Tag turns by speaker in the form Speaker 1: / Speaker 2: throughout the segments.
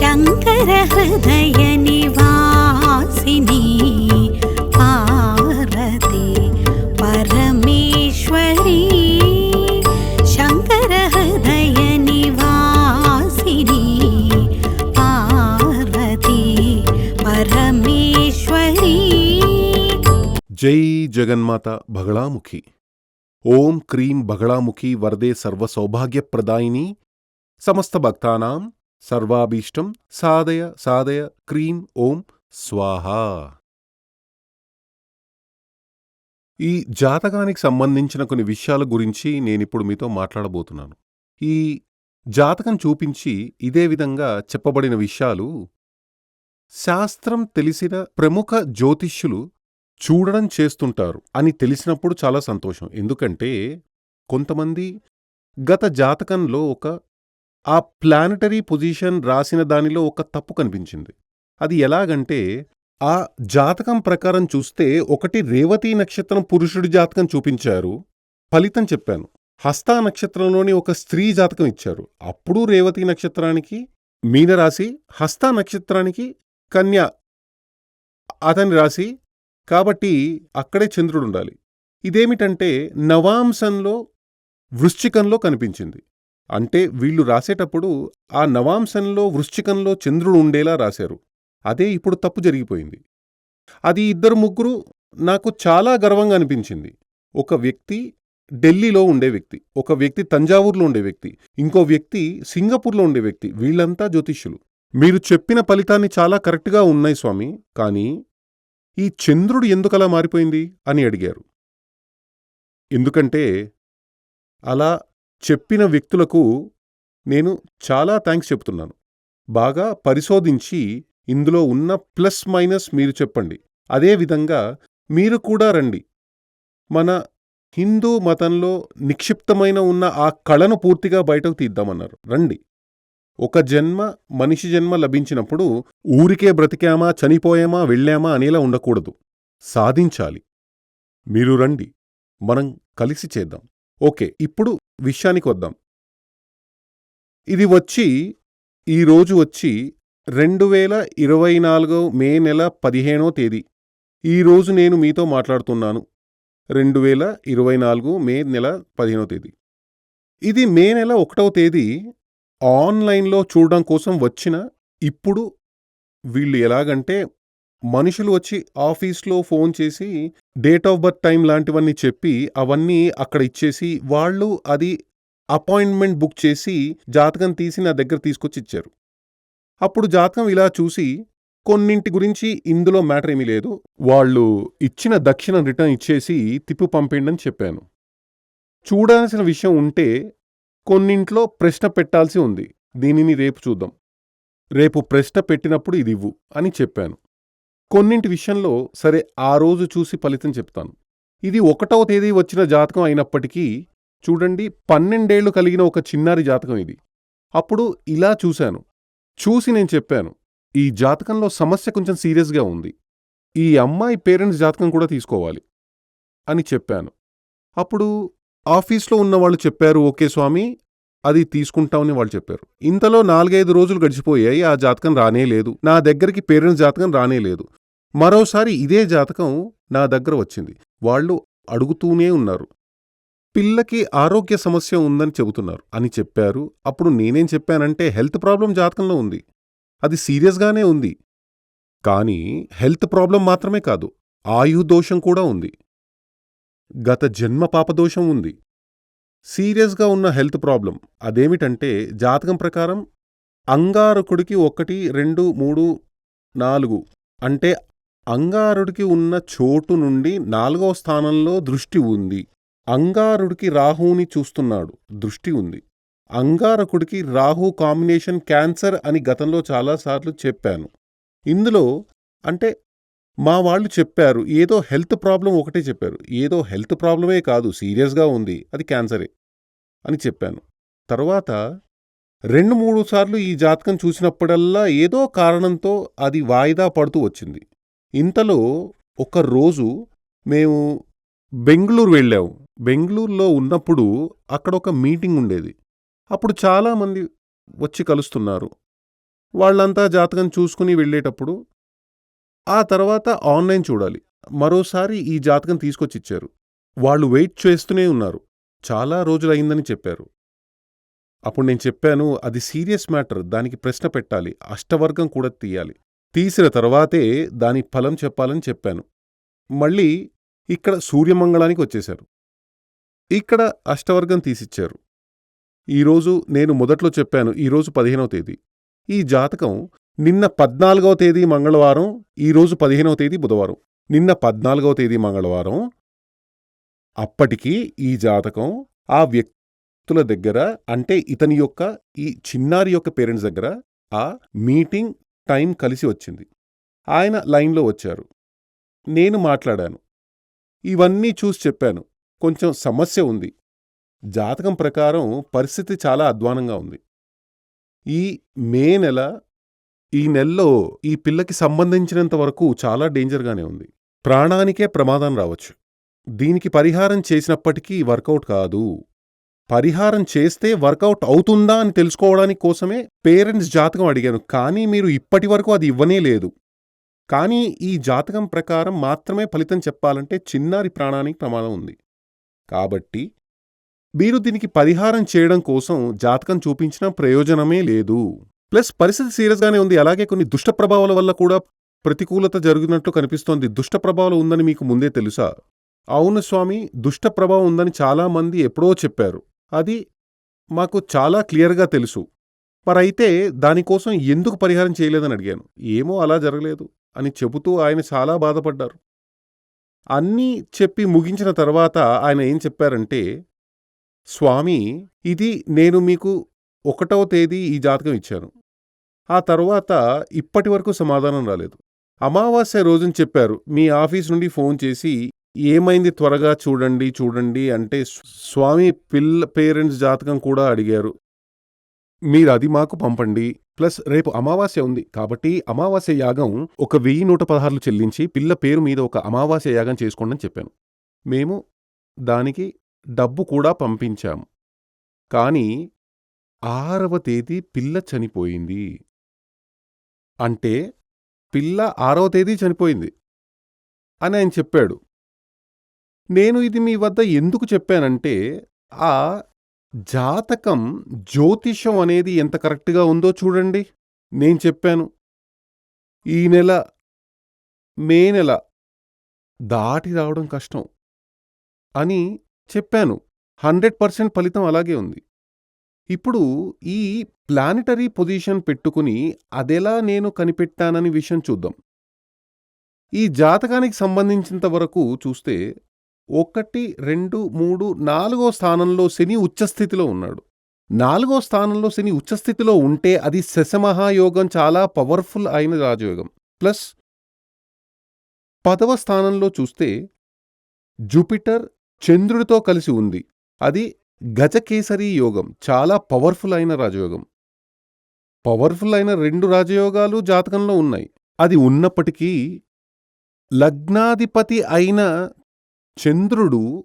Speaker 1: శంకర హృదయ నివాసిని పార్వతి పరమేశ్వరి. శంకర హృదయ నివాసిని పార్వతి పరమేశ్వరి.
Speaker 2: జై జగన్మాత బగళాముఖి. ఓం క్రీం బగళాముఖి వరదే సర్వసౌభాగ్యప్రదాయిని సమస్త భక్తానాం సర్వాభీష్టం సాదయ సాదయ క్రీం ఓం స్వాహా ఈ జాతకానికి సంబంధించిన కొన్ని విషయాల గురించి నేనిప్పుడు మీతో మాట్లాడబోతున్నాను. ఈ జాతకం చూపించి ఇదే విధంగా చెప్పబడిన విషయాలు శాస్త్రం తెలిసిన ప్రముఖ జ్యోతిష్యులు చూడడం చేస్తుంటారు అని తెలిసినప్పుడు చాలా సంతోషం. ఎందుకంటే కొంతమంది గత జాతకంలో ఒక ఆ ప్లానటరీ పొజిషన్ రాసిన దానిలో ఒక తప్పు కనిపించింది. అది ఎలాగంటే ఆ జాతకం ప్రకారం చూస్తే ఒకటి రేవతి నక్షత్రం పురుషుడి జాతకం చూపించారు. ఫలితం చెప్పాను. హస్తా నక్షత్రంలోని ఒక స్త్రీ జాతకం ఇచ్చారు. అప్పుడు రేవతి నక్షత్రానికి మీనరాశి హస్తా నక్షత్రానికి కన్య అతని రాశి. కాబట్టి అక్కడే చంద్రుడు ఉండాలి. ఇదేమిటంటే నవాంశంలో వృశ్చికంలో కనిపించింది. అంటే వీళ్ళు రాసేటప్పుడు ఆ నవాంశంలో వృశ్చికంలో చంద్రుడు ఉండేలా రాశారు. అదే ఇప్పుడు తప్పు జరిగిపోయింది. అది ఇద్దరు ముగ్గురు నాకు చాలా గర్వంగా అనిపించింది. ఒక వ్యక్తి ఢిల్లీలో ఉండే వ్యక్తి ఒక వ్యక్తి తంజావూరులో ఉండే వ్యక్తి ఇంకో వ్యక్తి సింగపూర్లో ఉండే వ్యక్తి వీళ్ళంతా జ్యోతిష్యులు. మీరు చెప్పిన ఫలితాన్ని చాలా కరెక్ట్గా ఉన్నాయి స్వామి కానీ ఈ చంద్రుడు ఎందుకలా మారిపోయింది అని అడిగారు. ఎందుకంటే అలా చెప్పిన వ్యక్తులకు నేను చాలా థ్యాంక్స్ చెప్తున్నాను. బాగా పరిశోధించి ఇందులో ఉన్న ప్లస్ మైనస్ మీరు చెప్పండి. అదేవిధంగా మీరు కూడా రండి. మన హిందూ మతంలో నిక్షిప్తమైన ఉన్న ఆ కళను పూర్తిగా బయటకు తీద్దామన్నారు. రండి. ఒక జన్మ మనిషి జన్మ లభించినప్పుడు ఊరికే బ్రతికామా చనిపోయామా వెళ్ళామా అనేలా ఉండకూడదు. సాధించాలి. మీరు రండి. మనం కలిసి చేద్దాం. ఓకే ఇప్పుడు విషయానికి వద్దాం ఇది వచ్చి ఈరోజు వచ్చి రెండు వేల ఇరవై నాలుగో మే నెల పదిహేనో తేదీ. ఈరోజు నేను మీతో మాట్లాడుతున్నాను. రెండు వేల ఇరవై నాలుగు మే నెల పదిహేనో తేదీ. ఇది మే నెల ఒకటవ తేదీ. ఆన్లైన్లో చూడడం కోసం వచ్చిన ఇప్పుడు వీళ్ళు ఎలాగంటే మనుషులు వచ్చి ఆఫీస్లో ఫోన్ చేసి డేట్ ఆఫ్ బర్త్ టైం లాంటివన్నీ చెప్పి అవన్నీ అక్కడ ఇచ్చేసి వాళ్ళు అది అపాయింట్మెంట్ బుక్ చేసి జాతకం తీసి నా దగ్గర తీసుకొచ్చి ఇచ్చారు. అప్పుడు జాతకం ఇలా చూసి కొన్నింటి గురించి ఇందులో మ్యాటర్ ఏమీ లేదు. వాళ్ళు ఇచ్చిన దక్షిణ రిటర్న్ ఇచ్చేసి తిప్పు పంపిండని అని చెప్పాను. చూడాల్సిన విషయం ఉంటే కొన్నింట్లో ప్రశ్న పెట్టాల్సి ఉంది. దీనిని రేపు చూద్దాం. రేపు ప్రశ్న పెట్టినప్పుడు ఇది ఇవ్వు అని చెప్పాను. కొన్నింటి విషయంలో సరే ఆ రోజు చూసి ఫలితం చెప్తాను. ఇది ఒకటవ తేదీ వచ్చిన జాతకం అయినప్పటికీ చూడండి పన్నెండేళ్ళు కలిగిన ఒక చిన్నారి జాతకం ఇది. అప్పుడు ఇలా చూశాను. చూసి నేను చెప్పాను ఈ జాతకంలో సమస్య కొంచెం సీరియస్గా ఉంది. ఈ అమ్మాయి పేరెంట్స్ జాతకం కూడా తీసుకోవాలి అని చెప్పాను. అప్పుడు ఆఫీస్లో ఉన్నవాళ్ళు చెప్పారు ఓకే స్వామి అది తీసుకుంటామని వాళ్ళు చెప్పారు. ఇంతలో నాలుగైదు రోజులు గడిచిపోయాయి ఆ జాతకం రానే లేదు నా దగ్గరికి పేరెంట్స్ జాతకం రానే లేదు మరోసారి ఇదే జాతకం నా దగ్గర వచ్చింది. వాళ్ళు అడుగుతూనే ఉన్నారు. పిల్లకి ఆరోగ్య సమస్య ఉందని చెబుతున్నారు అని చెప్పారు. అప్పుడు నేనేం చెప్పానంటే హెల్త్ ప్రాబ్లం జాతకంలో ఉంది. అది సీరియస్గానే ఉంది. కానీ హెల్త్ ప్రాబ్లం మాత్రమే కాదు ఆయు దోషం కూడా ఉంది. గత జన్మ పాపదోషం ఉంది. సీరియస్గా ఉన్న హెల్త్ ప్రాబ్లం అదేమిటంటే జాతకం ప్రకారం అంగారకుడికి ఒకటి రెండు మూడు నాలుగు అంటే అంగారుడికి ఉన్న చోటు నుండి నాలుగవ స్థానంలో దృష్టి ఉంది. అంగారుడికి రాహుని చూస్తున్నాడు. దృష్టి ఉంది. అంగారకుడికి రాహు కాంబినేషన్ క్యాన్సర్ అని గతంలో చాలాసార్లు చెప్పాను. ఇందులో అంటే మా వాళ్ళు చెప్పారు ఏదో హెల్త్ ప్రాబ్లం ఒకటే చెప్పారు. ఏదో హెల్త్ ప్రాబ్లమే కాదు సీరియస్గా ఉంది అది క్యాన్సరే అని చెప్పాను. తర్వాత రెండు మూడు సార్లు ఈ జాతకం చూసినప్పుడల్లా ఏదో కారణంతో అది వాయిదా పడుతూ వచ్చింది. ఇంతలో ఒక రోజు మేము బెంగళూరు వెళ్ళాము. బెంగళూరులో ఉన్నప్పుడు అక్కడ ఒక మీటింగ్ ఉండేది. అప్పుడు చాలామంది వచ్చి కలుస్తున్నారు. వాళ్ళంతా జాతకం చూసుకుని వెళ్ళేటప్పుడు ఆ తర్వాత ఆన్లైన్ చూడాలి. మరోసారి ఈ జాతకం తీసుకొచ్చిచ్చారు వాళ్ళు వెయిట్ చేస్తూనే ఉన్నారు. చాలా రోజులయిందని చెప్పారు. అప్పుడు నేను చెప్పాను అది సీరియస్ మ్యాటర్. దానికి ప్రశ్న పెట్టాలి. అష్టవర్గం కూడా తీయాలి. తీసిన తర్వాతే దాని ఫలం చెప్పాలని చెప్పాను. మళ్ళీ ఇక్కడ సూర్యమంగళానికి వచ్చేశారు. ఇక్కడ అష్టవర్గం తీసిచ్చారు. ఈరోజు నేను మొదట్లో చెప్పాను ఈరోజు పదిహేనవ తేదీ. ఈ జాతకం నిన్న పద్నాలుగవ తేదీ మంగళవారం ఈరోజు పదిహేనవ తేదీ బుధవారం. నిన్న పద్నాలుగవ తేదీ మంగళవారం అప్పటికి ఈ జాతకం ఆ వ్యక్తుల దగ్గర అంటే ఇతని యొక్క ఈ చిన్నారి యొక్క పేరెంట్స్ దగ్గర ఆ మీటింగ్ టైం కలిసి వచ్చింది. ఆయన లైన్లో వచ్చారు. నేను మాట్లాడాను. ఇవన్నీ చూసి చెప్పాను. కొంచెం సమస్య ఉంది. జాతకం ప్రకారం పరిస్థితి చాలా అధ్వానంగా ఉంది. ఈ మే నెల ఈ నెలలో ఈ పిల్లకి సంబంధించినంత వరకు చాలా డేంజర్గానే ఉంది. ప్రాణానికే ప్రమాదం రావచ్చు. దీనికి పరిహారం చేసినప్పటికీ వర్కౌట్ కాదు. పరిహారం చేస్తే వర్కౌట్ అవుతుందా అని తెలుసుకోవడానికి కోసమే పేరెంట్స్ జాతకం అడిగాను. కానీ మీరు ఇప్పటి వరకు అది ఇవ్వనే లేదు. కానీ ఈ జాతకం ప్రకారం మాత్రమే ఫలితం చెప్పాలంటే చిన్నారి ప్రాణానికి ప్రమాదం ఉంది. కాబట్టి మీరు దీనికి పరిహారం చేయడం కోసం జాతకం చూపించిన ప్రయోజనమే లేదు. ప్లస్ పరిస్థితి సీరియస్గానే ఉంది. అలాగే కొన్ని దుష్ట ప్రభావాల వల్ల కూడా ప్రతికూలత జరుగుతున్నట్లు కనిపిస్తోంది. దుష్ట ప్రభావం ఉందని మీకు ముందే తెలుసా? అవును స్వామి దుష్ట ప్రభావం ఉందని చాలామంది ఎప్పుడో చెప్పారు. అది మాకు చాలా క్లియర్గా తెలుసు. మరైతే దానికోసం ఎందుకు పరిహారం చేయలేదని అడిగాను. ఏమో అలా జరగలేదు అని చెబుతూ ఆయన చాలా బాధపడ్డారు. అన్నీ చెప్పి ముగించిన తర్వాత ఆయన ఏం చెప్పారంటే స్వామి ఇది నేను మీకు ఒకటవ తేదీ ఈ జాతకం ఇచ్చాను. ఆ తర్వాత ఇప్పటి వరకు సమాధానం రాలేదు. అమావాస్య రోజున చెప్పారు. మీ ఆఫీస్ నుండి ఫోన్ చేసి ఏమైంది త్వరగా చూడండి చూడండి అంటే స్వామి పిల్ల పేరెంట్స్ జాతకం కూడా అడిగారు. మీరు అది మాకు పంపండి. ప్లస్ రేపు అమావాస్య ఉంది కాబట్టి అమావాస్య యాగం ఒక వెయ్యి నూట పదహారులు చెల్లించి పిల్ల పేరు మీద ఒక అమావాస్య యాగం చేసుకోండి అని చెప్పాను. మేము దానికి డబ్బు కూడా పంపించాము కానీ ఆరవ తేదీ పిల్ల చనిపోయింది. అంటే పిల్ల ఆరవ తేదీ చనిపోయింది అని ఆయన చెప్పాడు. నేను ఇది మీ వద్ద ఎందుకు చెప్పానంటే ఆ జాతకం జ్యోతిషం అనేది ఎంత కరెక్ట్గా ఉందో చూడండి. నేను చెప్పాను. ఈ నెల మే నెల దాటి రావడం కష్టం అని చెప్పాను. హండ్రెడ్ పర్సెంట్ ఫలితం అలాగే ఉంది. ఇప్పుడు ఈ ప్లానిటరీ పొజిషన్ పెట్టుకుని అదెలా నేను కనిపెట్టానని విషయం చూద్దాం. ఈ జాతకానికి సంబంధించినంత వరకు చూస్తే ఒకటి రెండు మూడు నాలుగో స్థానంలో శని ఉచ్చస్థితిలో ఉన్నాడు. నాలుగో స్థానంలో శని ఉచ్చస్థితిలో ఉంటే అది శశమహాయోగం చాలా పవర్ఫుల్ అయిన రాజయోగం. ప్లస్ పదవ స్థానంలో చూస్తే జూపిటర్ చంద్రుడితో కలిసి ఉంది. అది గజకేసరి యోగం చాలా పవర్ఫుల్ అయిన రాజయోగం. పవర్ఫుల్ అయిన రెండు రాజయోగాలు జాతకంలో ఉన్నాయి. అది ఉన్నప్పటికీ లగ్నాధిపతి అయిన చంద్రుడు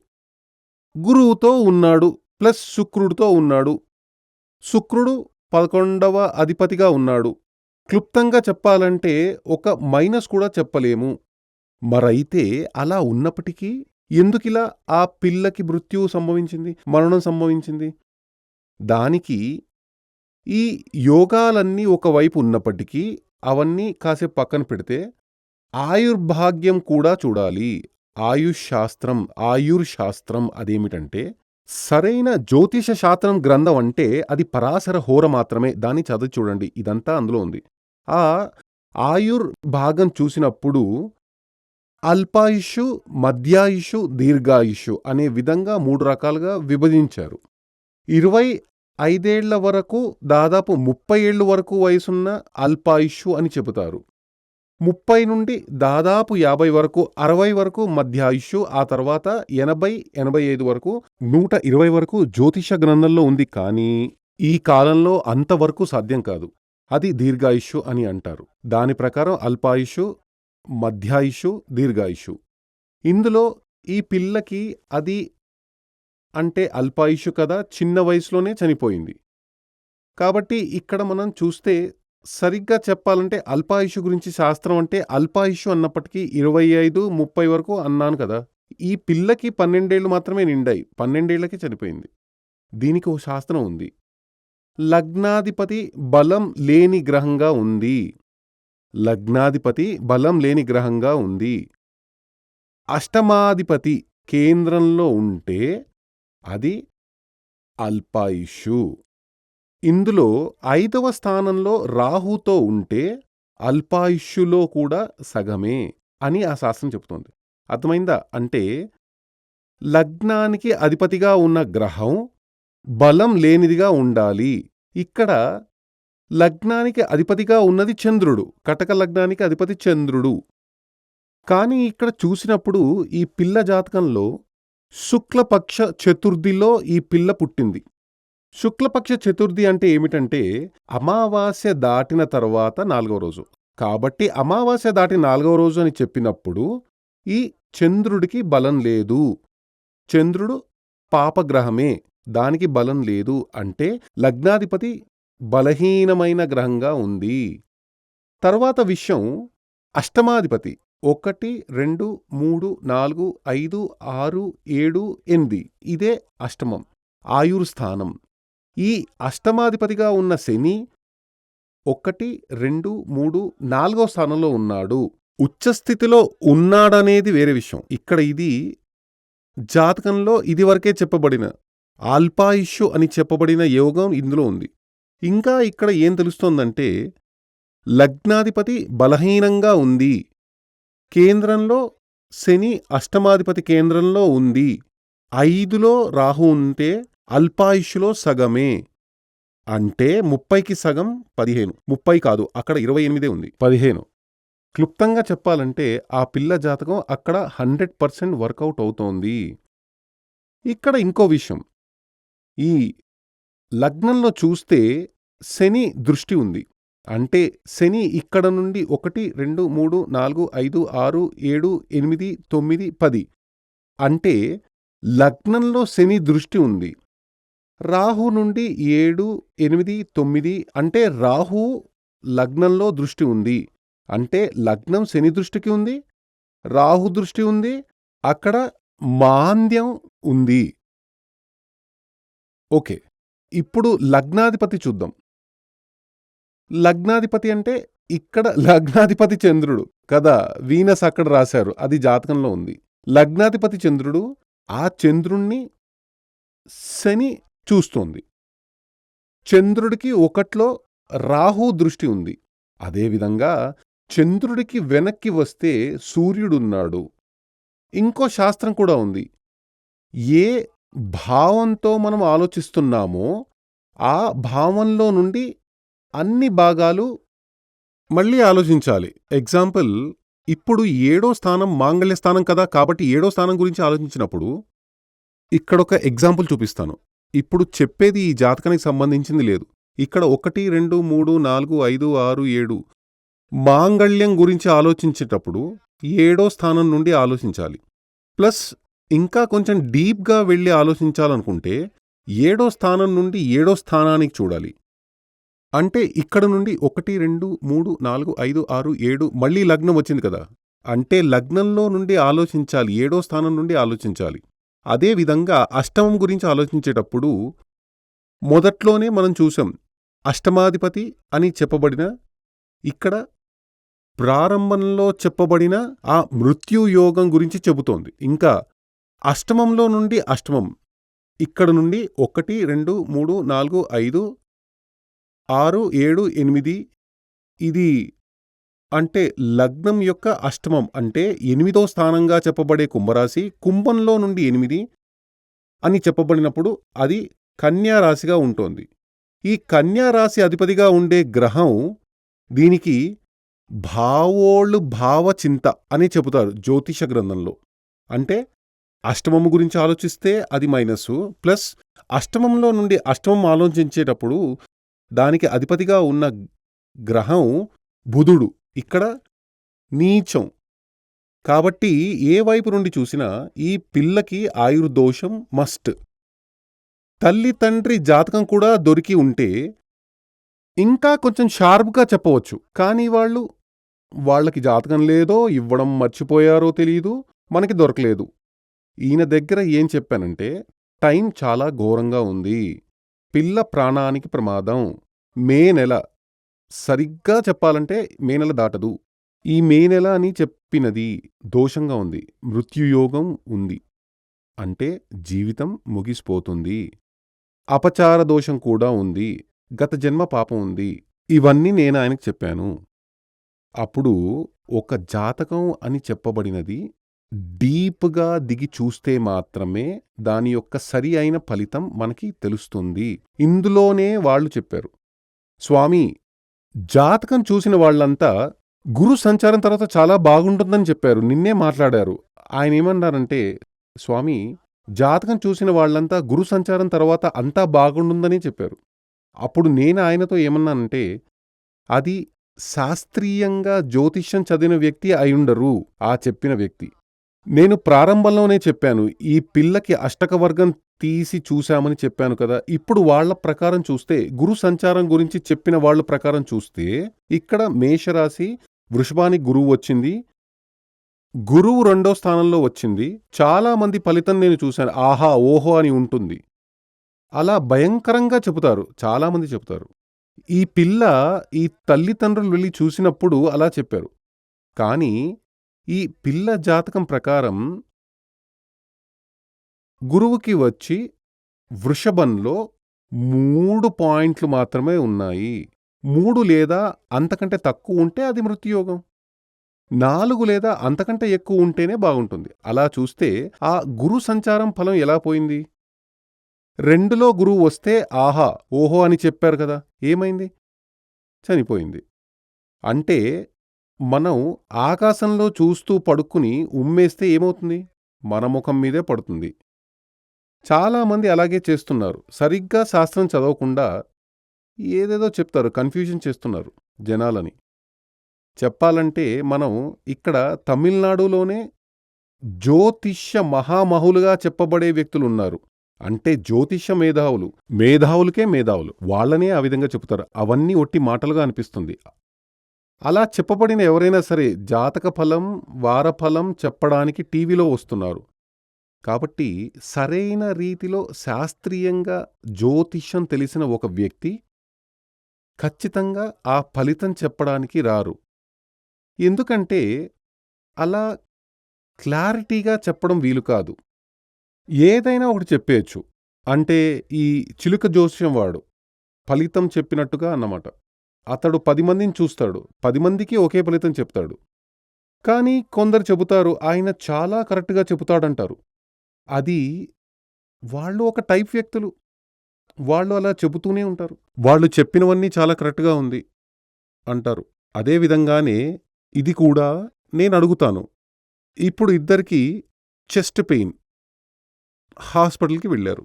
Speaker 2: గురువుతో ఉన్నాడు ప్లస్ శుక్రుడితో ఉన్నాడు. శుక్రుడు పదకొండవ అధిపతిగా ఉన్నాడు. క్లుప్తంగా చెప్పాలంటే ఒక మైనస్ కూడా చెప్పలేము. మరైతే అలా ఉన్నప్పటికీ ఎందుకిలా ఆ పిల్లకి మృత్యువు సంభవించింది మరణం సంభవించింది? దానికి ఈ యోగాలన్నీ ఒకవైపు ఉన్నప్పటికీ అవన్నీ కాసేపు పక్కన పెడితే ఆయుర్భాగ్యం కూడా చూడాలి. ఆయుష్ శాస్త్రం ఆయుర్ శాస్త్రం అదేమిటంటే సరైన జ్యోతిష శాస్త్రం గ్రంథం అంటే అది పరాశర హోర మాత్రమే. దాన్ని చదివి చూడండి. ఇదంతా అందులో ఉంది. ఆ ఆయుర్ భాగం చూసినప్పుడు అల్పాయుషు మధ్యాయుషు దీర్ఘాయుషు అనే విధంగా మూడు రకాలుగా విభజించారు. ఇరవై ఐదేళ్ళ వరకు దాదాపు ముప్పై ఏళ్ళు వరకు వయసున్న అల్పాయుషు అని చెబుతారు. ముప్పై నుండి దాదాపు యాభై వరకు అరవై వరకు మధ్యాయుష్యు ఆ తర్వాత ఎనభై ఎనభై ఐదు వరకు నూట ఇరవై వరకు జ్యోతిష గ్రంథంలో ఉంది. కానీ ఈ కాలంలో అంతవరకు సాధ్యం కాదు. అది దీర్ఘాయుష్యు అని అంటారు. దాని ప్రకారం అల్పాయుషు మధ్యాయుషు దీర్ఘాయుషు ఇందులో ఈ పిల్లకి అది అంటే అల్పాయుషు కదా చిన్న వయసులోనే చనిపోయింది. కాబట్టి ఇక్కడ మనం చూస్తే సరిగ్గా చెప్పాలంటే అల్పాయుషు గురించి శాస్త్రం అంటే అల్పాయుషు అన్నప్పటికీ 25, 30 వరకు అన్నాను కదా! ఈ పిల్లకి పన్నెండేళ్ళు మాత్రమే నిండాయి. 12 చనిపోయింది. దీనికి ఓ శాస్త్రం ఉంది. లగ్నాధిపతి బలం లేని గ్రహంగా ఉంది. లగ్నాధిపతి బలం లేని గ్రహంగా ఉంది. అష్టమాధిపతి కేంద్రంలో ఉంటే అది అల్పాయుషు. ఇందులో ఐదవ స్థానంలో రాహుతో ఉంటే అల్పాయుష్యులో కూడా సగమే అని ఆ శాస్త్రం చెబుతోంది. అర్థమైందా? అంటే లగ్నానికి అధిపతిగా ఉన్న గ్రహం బలం లేనిదిగా ఉండాలి. ఇక్కడ లగ్నానికి అధిపతిగా ఉన్నది చంద్రుడు. కటక లగ్నానికి అధిపతి చంద్రుడు. కానీ ఇక్కడ చూసినప్పుడు ఈ పిల్ల జాతకంలో శుక్లపక్ష చతుర్థిలో ఈ పిల్ల పుట్టింది. శుక్లపక్ష చతుర్థి అంటే ఏమిటంటే అమావాస్య దాటిన తర్వాత నాలుగవ రోజు. కాబట్టి అమావాస్య దాటి నాలుగవ రోజు అని చెప్పినప్పుడు ఈ చంద్రుడికి బలం లేదు. చంద్రుడు పాపగ్రహమే. దానికి బలం లేదు అంటే లగ్నాధిపతి బలహీనమైన గ్రహంగా ఉంది. తర్వాత విషయం అష్టమాధిపతి ఒకటి, రెండు, మూడు, నాలుగు, ఐదు, ఆరు, ఏడు, ఎనిమిది ఇదే అష్టమం. ఆయుర్స్థానం. ఈ అష్టమాధిపతిగా ఉన్న శని ఒకటి, రెండు, మూడు, నాలుగో స్థానంలో ఉన్నాడు. ఉచ్చస్థితిలో ఉన్నాడనేది వేరే విషయం. ఇక్కడ ఇది జాతకంలో ఇదివరకే చెప్పబడిన ఆల్పాయుష్యు అని చెప్పబడిన యోగం ఇందులో ఉంది. ఇంకా ఇక్కడ ఏం తెలుస్తోందంటే లగ్నాధిపతి బలహీనంగా ఉంది. కేంద్రంలో శని అష్టమాధిపతి కేంద్రంలో ఉంది. ఐదులో రాహు ఉంటే అల్పాయుష్షులో సగమే. అంటే ముప్పైకి సగం పదిహేను. ముప్పై కాదు అక్కడ ఇరవై ఎనిమిదే ఉంది. పదిహేను. క్లుప్తంగా చెప్పాలంటే ఆ పిల్ల జాతకం అక్కడ హండ్రెడ్ పర్సెంట్ వర్కౌట్ అవుతోంది. ఇక్కడ ఇంకో విషయం. ఈ లగ్నంలో చూస్తే శని దృష్టి ఉంది. అంటే శని ఇక్కడ నుండి ఒకటి, రెండు, మూడు, నాలుగు, ఐదు, ఆరు, ఏడు, ఎనిమిది, తొమ్మిది, పది. అంటే లగ్నంలో శని దృష్టి ఉంది. రాహు నుండి ఏడు, ఎనిమిది, తొమ్మిది అంటే రాహు లగ్నంలో దృష్టి ఉంది. అంటే లగ్నం శని దృష్టికి ఉంది. రాహు దృష్టి ఉంది. అక్కడ మాంద్యం ఉంది. ఓకే. ఇప్పుడు లగ్నాధిపతి చూద్దాం. లగ్నాధిపతి అంటే ఇక్కడ లగ్నాధిపతి చంద్రుడు కదా! వీనస్ అక్కడ రాశారు. అది జాతకంలో ఉంది. లగ్నాధిపతి చంద్రుడు ఆ చంద్రుణ్ణి శని చూస్తోంది. చంద్రుడికి ఒకట్లో రాహు దృష్టి ఉంది. అదేవిధంగా చంద్రుడికి వెనక్కి వస్తే సూర్యుడున్నాడు. ఇంకో శాస్త్రం కూడా ఉంది. ఏ భావంతో మనం ఆలోచిస్తున్నామో ఆ భావంలో నుండి అన్ని భాగాలు మళ్ళీ ఆలోచించాలి. ఎగ్జాంపుల్ ఇప్పుడు ఏడో స్థానం మాంగళ్య స్థానం కదా! కాబట్టి ఏడో స్థానం గురించి ఆలోచించినప్పుడు ఇక్కడొక ఎగ్జాంపుల్ చూపిస్తాను. ఇప్పుడు చెప్పేది ఈ జాతకానికి సంబంధించింది లేదు. ఇక్కడ ఒకటి, రెండు, మూడు, నాలుగు, ఐదు, ఆరు, ఏడు మాంగళ్యం గురించి ఆలోచించేటప్పుడు ఏడో స్థానం నుండి ఆలోచించాలి. ప్లస్ ఇంకా కొంచెం డీప్‌గా వెళ్ళి ఆలోచించాలనుకుంటే ఏడో స్థానం నుండి ఏడో స్థానానికి చూడాలి. అంటే ఇక్కడ నుండి ఒకటి, రెండు, మూడు, నాలుగు, ఐదు, ఆరు, ఏడు మళ్ళీ లగ్నం వచ్చింది కదా! అంటే లగ్నంలో నుండి ఆలోచించాలి. ఏడో స్థానం నుండి ఆలోచించాలి. అదే విధంగా అష్టమం గురించి ఆలోచించేటప్పుడు మొదట్లోనే మనం చూసాం. అష్టమాధిపతి అని చెప్పబడిన ఇక్కడ ప్రారంభంలో చెప్పబడిన ఆ మృత్యుయోగం గురించి చెబుతోంది. ఇంకా అష్టమంలో నుండి అష్టమం ఇక్కడ నుండి ఒకటి, రెండు, మూడు, నాలుగు, ఐదు, ఆరు, ఏడు, ఎనిమిది ఇది అంటే లగ్నం యొక్క అష్టమం అంటే ఎనిమిదో స్థానంగా చెప్పబడే కుంభరాశి కుంభంలో నుండి ఎనిమిది అని చెప్పబడినప్పుడు అది కన్యారాశిగా ఉంటోంది. ఈ కన్యారాశి అధిపతిగా ఉండే గ్రహం దీనికి భావోళ్ళు భావచింత అని చెబుతారు జ్యోతిష గ్రంథంలో. అంటే అష్టమము గురించి ఆలోచిస్తే అది మైనస్సు. ప్లస్ అష్టమంలో నుండి అష్టమం ఆలోచించేటప్పుడు దానికి అధిపతిగా ఉన్న గ్రహం బుధుడు. ఇక్కడ నీచం. కాబట్టి ఏ వైపు నుండి చూసినా ఈ పిల్లకి ఆయుర్దోషం మస్ట్. తల్లి తండ్రి జాతకం కూడా దొరికి ఉంటే ఇంకా కొంచెం షార్ప్‌గా చెప్పవచ్చు. కానీ వాళ్ళు వాళ్ళకి జాతకం లేదో, ఇవ్వడం మర్చిపోయారో తెలీదు. మనకి దొరకలేదు. ఈయన దగ్గర ఏం చెప్పానంటే, టైం చాలా ఘోరంగా ఉంది. పిల్ల ప్రాణానికి ప్రమాదం. మే నెల. సరిగ్గా చెప్పాలంటే మే నెల దాటదు. ఈ మే నెల అని చెప్పినది దోషంగా ఉంది. మృత్యుయోగం ఉంది. అంటే జీవితం ముగిసిపోతుంది. అపచార దోషం కూడా ఉంది. గత జన్మ పాపం ఉంది. ఇవన్నీ నేను ఆయనకు చెప్పాను. అప్పుడు ఒక జాతకం అని చెప్పబడినది డీప్‌గా దిగి చూస్తే మాత్రమే దాని యొక్క సరి అయిన ఫలితం మనకి తెలుస్తుంది. ఇందులోనే వాళ్ళు చెప్పారు. స్వామీ జాతకం చూసిన వాళ్ళంతా గురు సంచారం తర్వాత చాలా బాగుంటుందని చెప్పారు. నిన్నే మాట్లాడారు. ఆయనేమన్నారంటే, స్వామి జాతకం చూసిన వాళ్ళంతా గురు సంచారం తర్వాత అంతా బాగుంటుందని చెప్పారు. అప్పుడు నేను ఆయనతో ఏమన్నానంటే, అది శాస్త్రీయంగా జ్యోతిష్యం చదివిన వ్యక్తి అయుండరు ఆ చెప్పిన వ్యక్తి. నేను ప్రారంభంలోనే చెప్పాను. ఈ పిల్లకి అష్టకవర్గం తీసి చూశామని చెప్పాను కదా! ఇప్పుడు వాళ్ళ ప్రకారం చూస్తే గురు సంచారం గురించి చెప్పిన వాళ్ళ ప్రకారం చూస్తే ఇక్కడ మేషరాశి వృషభానికి గురువు వచ్చింది. గురువు రెండో స్థానంలో వచ్చింది. చాలా మంది ఫలితం నేను చూశాను. ఆహా! ఓహో! అని ఉంటుంది. అలా భయంకరంగా చెబుతారు. చాలామంది చెబుతారు. ఈ పిల్ల ఈ తల్లిదండ్రులు వెళ్ళి చూసినప్పుడు అలా చెప్పారు. కానీ ఈ పిల్ల జాతకం ప్రకారం గురువుకి వచ్చి వృషభంలో మూడు పాయింట్లు మాత్రమే ఉన్నాయి. మూడు లేదా అంతకంటే తక్కువ ఉంటే అది మృత్యుయోగం. నాలుగు లేదా అంతకంటే ఎక్కువ ఉంటేనే బాగుంటుంది. అలా చూస్తే ఆ గురు సంచారం ఫలం ఎలా పోయింది? రెండులో గురువు వస్తే ఆహా! ఓహో! అని చెప్పారు కదా! ఏమైంది? చనిపోయింది. అంటే మనం ఆకాశంలో చూస్తూ పడుకుని ఉమ్మేస్తే ఏమవుతుంది? మన ముఖం మీదే పడుతుంది. చాలామంది అలాగే చేస్తున్నారు. సరిగ్గా శాస్త్రం చదవకుండా ఏదేదో చెప్తారు. కన్‌ఫ్యూజన్ చేస్తున్నారు జనాలని. చెప్పాలంటే మనం ఇక్కడ తమిళనాడులోనే జ్యోతిష్య మహామహులుగా చెప్పబడే వ్యక్తులున్నారు. అంటే జ్యోతిష్య మేధావులు. మేధావులకే మేధావులు. వాళ్ళనే ఆ విధంగా చెబుతారు అవన్నీ ఒట్టి మాటలుగా అనిపిస్తుంది. అలా చెప్పబడిన ఎవరైనా సరే జాతక ఫలం, వారఫలం చెప్పడానికి టీవీలో వస్తున్నారు. కాబట్టి సరైన రీతిలో శాస్త్రీయంగా జ్యోతిష్యం తెలిసిన ఒక వ్యక్తి ఖచ్చితంగా ఆ ఫలితం చెప్పడానికి రారు. ఎందుకంటే అలా క్లారిటీగా చెప్పడం వీలు కాదు. ఏదైనా ఒకటి చెప్పేయొచ్చు. అంటే ఈ చిలుక జోస్యం వాడు ఫలితం చెప్పినట్టుగా అన్నమాట. అతడు పది మందిని చూస్తాడు. పది మందికి ఒకే ఫలితం చెప్తాడు. కానీ కొందరు చెబుతారు ఆయన చాలా కరెక్ట్‌గా చెబుతాడంటారు. అది వాళ్ళు ఒక టైప్ వ్యక్తులు. వాళ్ళు అలా చెబుతూనే ఉంటారు. వాళ్ళు చెప్పినవన్నీ చాలా కరెక్ట్‌గా ఉంది అంటారు. అదే విధంగానే ఇది కూడా నేనడుగుతాను. ఇప్పుడు ఇద్దరికీ చెస్ట్ పెయిన్. హాస్పిటల్‌కి వెళ్ళారు.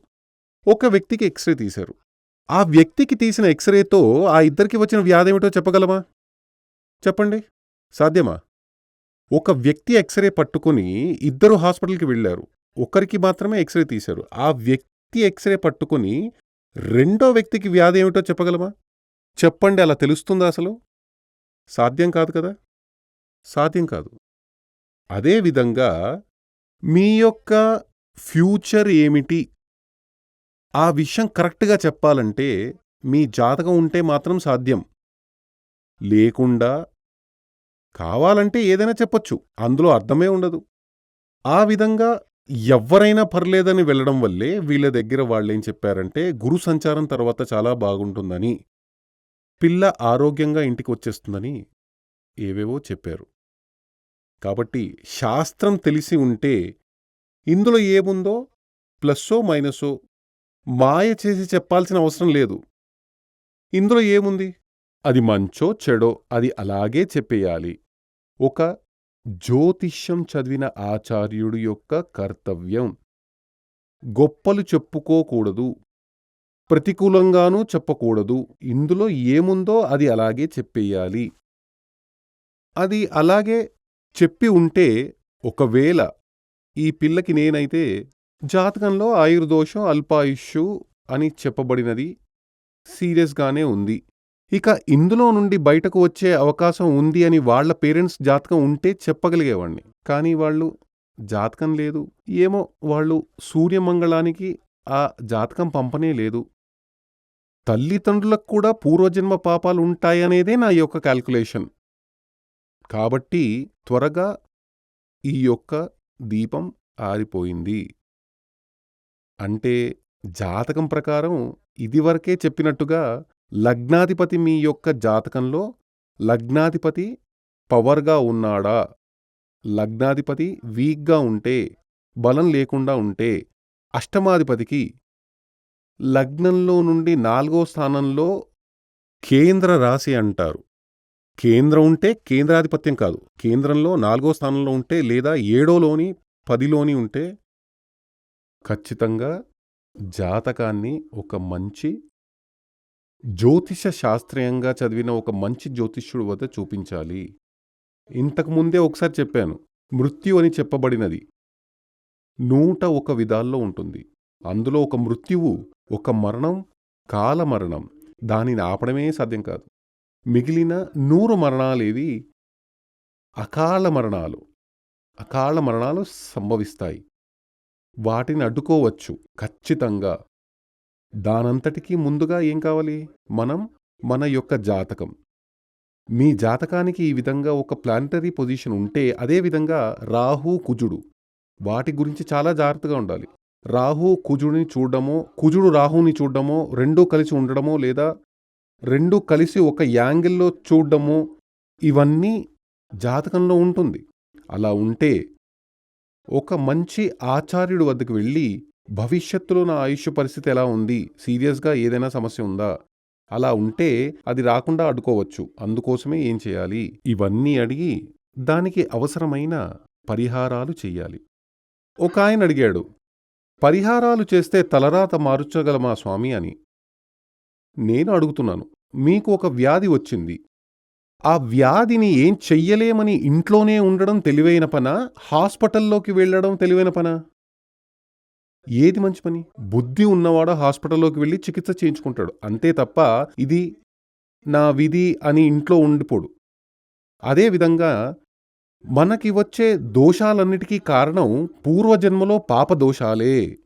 Speaker 2: ఒక వ్యక్తికి ఎక్స్‌రే తీశారు. ఆ వ్యక్తికి తీసిన ఎక్స్‌రేతో ఆ ఇద్దరికి వచ్చిన వ్యాధేమిటో చెప్పగలమా? చెప్పండి. సాధ్యమా? ఒక వ్యక్తి ఎక్స్‌రే పట్టుకుని ఇద్దరు హాస్పిటల్‌కి వెళ్ళారు. ఒకరికి మాత్రమే ఎక్స్‌రే తీశారు. ఆ వ్యక్తి ఎక్స్‌రే పట్టుకుని రెండో వ్యక్తికి వ్యాధి ఏమిటో చెప్పగలమా? చెప్పండి అలా తెలుస్తుందా అసలు? సాధ్యం కాదు కదా! సాధ్యం కాదు. అదే విధంగా మీ యొక్క ఫ్యూచర్ ఏమిటి? ఆ విషయం కరెక్ట్‌గా చెప్పాలంటే మీ జాతకం ఉంటే మాత్రం సాధ్యం. లేకుండా కావాలంటే ఏదైనా చెప్పొచ్చు. అందులో అర్థమే ఉండదు. ఆ విధంగా ఎవ్వరైనా పర్లేదని వెళ్ళడం వల్లే వీళ్ళ దగ్గర వాళ్ళేం చెప్పారంటే గురు సంచారం తర్వాత చాలా బాగుంటుందని, పిల్ల ఆరోగ్యంగా ఇంటికి వచ్చేస్తుందని ఏవేవో చెప్పారు. కాబట్టి శాస్త్రం తెలిసి ఉంటే ఇందులో ఏముందో ప్లస్సో, మైనసో మాయ చేసి చెప్పాల్సిన అవసరం లేదు. ఇందులో ఏముంది? అది మంచో, చెడో అది అలాగే చెప్పేయాలి. ఒక జ్యోతిష్యం చదివిన ఆచార్యుడు యొక్క కర్తవ్యం. గొప్పలు చెప్పుకోకూడదు. ప్రతికూలంగానూ చెప్పకూడదు. ఇందులో ఏముందో అది అలాగే చెప్పేయాలి. అది అలాగే చెప్పి ఉంటే ఒకవేళ ఈ పిల్లకి నేనైతే జాతకంలో ఆయుర్దోషం, అల్పాయుష్షు అని చెప్పబడినది సీరియస్‌గానే ఉంది. ఇక ఇందులో నుండి బయటకు వచ్చే అవకాశం ఉంది అని వాళ్ళ పేరెంట్స్ జాతకం ఉంటే చెప్పగలిగేవాడిని కానీ వాళ్ళు జాతకం లేదు. ఏమో వాళ్ళు సూర్యమంగళానికి ఆ జాతకం పంపనే లేదు. తల్లిదండ్రులకు కూడా పూర్వజన్మ పాపాలు ఉంటాయనేదే నా యొక్క క్యాల్కులేషన్ కాబట్టి త్వరగా ఈ యొక్క దీపం ఆరిపోయింది. అంటే జాతకం ప్రకారం ఇదివరకే చెప్పినట్టుగా లగ్నాధిపతి మీ యొక్క జాతకంలో లగ్నాధిపతి పవర్గా ఉన్నాడా? లగ్నాధిపతి వీక్గా ఉంటే బలం లేకుండా ఉంటే అష్టమాధిపతికి లగ్నంలో నుండి నాలుగో స్థానంలో కేంద్ర రాశి అంటారు. కేంద్రం ఉంటే కేంద్రాధిపత్యం కాదు. కేంద్రంలో నాలుగో స్థానంలో ఉంటే లేదా ఏడోలోని పదిలోని ఉంటే ఖచ్చితంగా జాతకాన్ని ఒక మంచి జ్యోతిష శాస్త్రీయంగా చదివిన ఒక మంచి జ్యోతిష్యుడు వద్ద చూపించాలి. ఇంతకు ముందే ఒకసారి చెప్పాను మృత్యు అని చెప్పబడినది. నూట ఒక విధాల్లో ఉంటుంది. అందులో ఒక మృత్యువు ఒక మరణం కాలమరణం. దానిని ఆపడమే సాధ్యం కాదు. మిగిలిన నూరు మరణాలేవి అకాల మరణాలు. అకాల మరణాలు సంభవిస్తాయి. వాటిని అడ్డుకోవచ్చు ఖచ్చితంగా. దానంతటికీ ముందుగా ఏం కావాలి? మనం మన యొక్క జాతకం. మీ జాతకానికి ఈ విధంగా ఒక ప్లానిటరీ పొజిషన్ ఉంటే అదే విధంగా రాహు కుజుడు. వాటి గురించి చాలా జాగ్రత్తగా ఉండాలి. రాహు కుజుడిని చూడడమో కుజుడు రాహుని చూడడమో రెండూ కలిసి ఉండడమో లేదా రెండూ కలిసి ఒక యాంగిల్లో చూడడమో ఇవన్నీ జాతకంలో ఉంటుంది. అలా ఉంటే ఒక మంచి ఆచార్యుడి వద్దకు వెళ్ళి భవిష్యత్తులో నా ఆయుష్ పరిస్థితి ఎలా ఉంది? సీరియస్గా ఏదైనా సమస్య ఉందా? అలా ఉంటే అది రాకుండా అడ్డుకోవచ్చు. అందుకోసమే ఏం చేయాలి? ఇవన్నీ అడిగి దానికి అవసరమైన పరిహారాలు చెయ్యాలి. ఒక ఆయన అడిగాడు పరిహారాలు చేస్తే తలరాత మారుచగలమా స్వామి? అని. నేను అడుగుతున్నాను మీకు ఒక వ్యాధి వచ్చింది. ఆ వ్యాధిని ఏం చెయ్యలేమని ఇంట్లోనే ఉండడం తెలివైన పనా? హాస్పిటల్లోకి వెళ్ళడం తెలివైన పనా? ఏది మంచి పని? బుద్ధి ఉన్నవాడు హాస్పిటల్లోకి వెళ్ళి చికిత్స చేయించుకుంటాడు. అంతే తప్ప ఇది నా విధి అని ఇంట్లో ఉండిపోడు. అదేవిధంగా మనకి వచ్చే దోషాలన్నిటికీ కారణం పూర్వజన్మలో పాపదోషాలే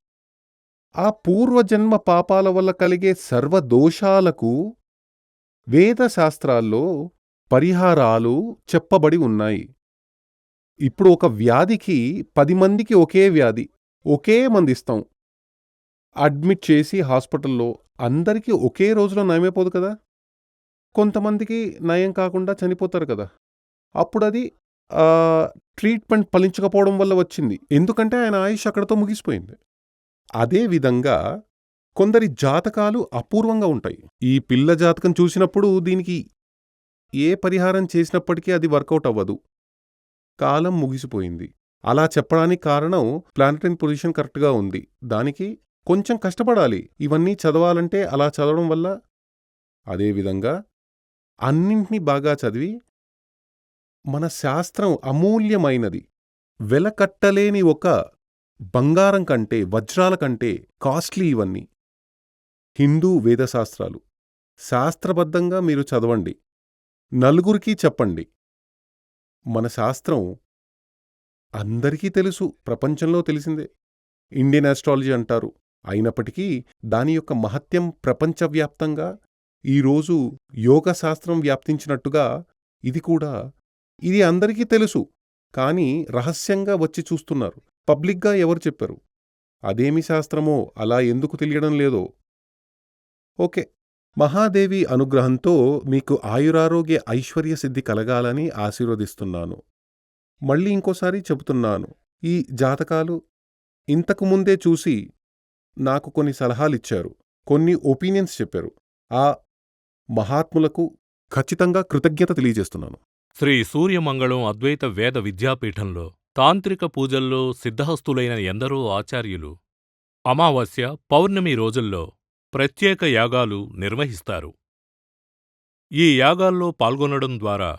Speaker 2: ఆ పూర్వజన్మ పాపాల వల్ల కలిగే సర్వ దోషాలకు వేదశాస్త్రాల్లో పరిహారాలు చెప్పబడి ఉన్నాయి. ఇప్పుడు ఒక వ్యాధికి పది మందికి ఒకే వ్యాధి. ఒకే మందిస్తాం అడ్మిట్ చేసి హాస్పిటల్లో అందరికీ ఒకే రోజులో నయమైపోదు కదా. కొంతమందికి నయం కాకుండా చనిపోతారు కదా. అప్పుడు అది ట్రీట్మెంట్ ఫలించకపోవడం వల్ల వచ్చింది. ఎందుకంటే ఆయన ఆయుష్ అక్కడతో ముగిసిపోయింది. అదే విధంగా కొందరి జాతకాలు అపూర్వంగా ఉంటాయి. ఈ పిల్ల జాతకం చూసినప్పుడు దీనికి ఏ పరిహారం చేసినప్పటికీ అది వర్కౌట్ అవ్వదు. కాలం ముగిసిపోయింది. అలా చెప్పడానికి కారణం ప్లానటరీ పొజిషన్ కరెక్ట్గా ఉంది. దానికి కొంచెం కష్టపడాలి. ఇవన్నీ చదవాలంటే అలా చదవడం వల్ల అదేవిధంగా అన్నింటినీ బాగా చదివి మన శాస్త్రం అమూల్యమైనది. వెలకట్టలేని ఒక బంగారం కంటే వజ్రాల కంటే కాస్ట్లీ ఇవన్నీ. హిందూ వేదశాస్త్రాలు. శాస్త్రబద్ధంగా మీరు చదవండి. నలుగురికి చెప్పండి. మన శాస్త్రం అందరికీ తెలుసు ప్రపంచంలో తెలిసిందే. ఇండియన్ ఆస్ట్రాలజీ అంటారు. అయినప్పటికీ దాని యొక్క మహత్యం ప్రపంచవ్యాప్తంగా ఈరోజు యోగ శాస్త్రం వ్యాప్తించినట్టుగా ఇది కూడా ఇది అందరికీ తెలుసు. కానీ రహస్యంగా వచ్చి చూస్తున్నారు. పబ్లిక్గా ఎవరు చెప్పారు? అదేమి శాస్త్రమో అలా ఎందుకు తెలియడం లేదో. ఓకే. మహాదేవి అనుగ్రహంతో మీకు ఆయురారోగ్య ఐశ్వర్య సిద్ధి కలగాలని ఆశీర్వదిస్తున్నాను. మళ్ళీ ఇంకోసారి చెబుతున్నాను. ఈ జాతకాలు ఇంతకు ముందే చూసి నాకు కొన్ని సలహాలిచ్చారు. కొన్ని ఒపీనియన్స్ చెప్పారు. ఆ మహాత్ములకు ఖచ్చితంగా కృతజ్ఞత తెలియజేస్తున్నాను.
Speaker 3: శ్రీ సూర్యమంగళం అద్వైత వేద విద్యాపీఠంలో తాంత్రిక పూజల్లో సిద్ధహస్తులైన ఎందరో ఆచార్యులు అమావాస్య పౌర్ణమి రోజుల్లో ప్రత్యేక యాగాలు నిర్వహిస్తారు. ఈ యాగాల్లో పాల్గొనడం ద్వారా